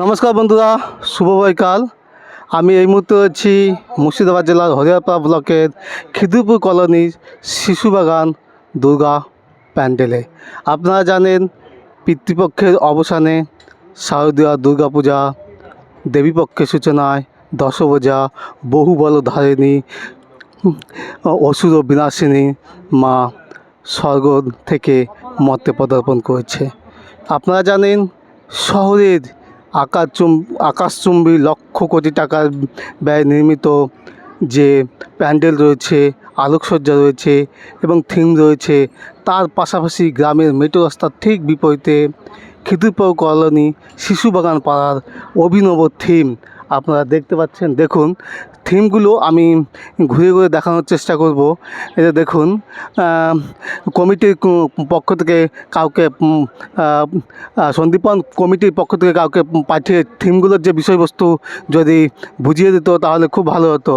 নমস্কার বন্ধুরা, শুভ বৈকাল। আমি এই মুহূর্তে আছি মুর্শিদাবাদ জেলার হরিয়ারপাড়া ব্লকের খিদিরপুর কলোনির শিশুবাগান দুর্গা প্যান্ডেলে। আপনারা জানেন, পিতৃপক্ষের অবসানে শারদীয়া দুর্গাপূজা দেবীপক্ষের সূচনায় দশভূজা বহু বল ধারিণী, অসুর বিনাশিনী মা স্বর্গ থেকে মর্তে পদার্পণ করেছে। আপনারা জানেন, শহরের আকাশচুম, আকাশচুম্বী লক্ষ কোটি টাকার ব্যয় নির্মিত যে প্যান্ডেল রয়েছে, আলোকসজ্জা রয়েছে এবং থিম রয়েছে, তার পাশাপাশি গ্রামের মেটো রাস্তার ঠিক বিপরীতে খিদিরপুর কলোনি শিশু বাগান পাড়ার অভিনব থিম। আপনারা দেখতে পাচ্ছেন, দেখুন, থিমগুলো আমি ঘুরে ঘুরে দেখানোর চেষ্টা করব। এটা দেখুন কমিটির পক্ষ থেকে কাউকে সন্দীপন কমিটির পক্ষ থেকে কাউকে পাঠিয়ে থিমগুলোর যে বিষয়বস্তু যদি বুঝিয়ে দিত, তাহলে খুব ভালো হতো।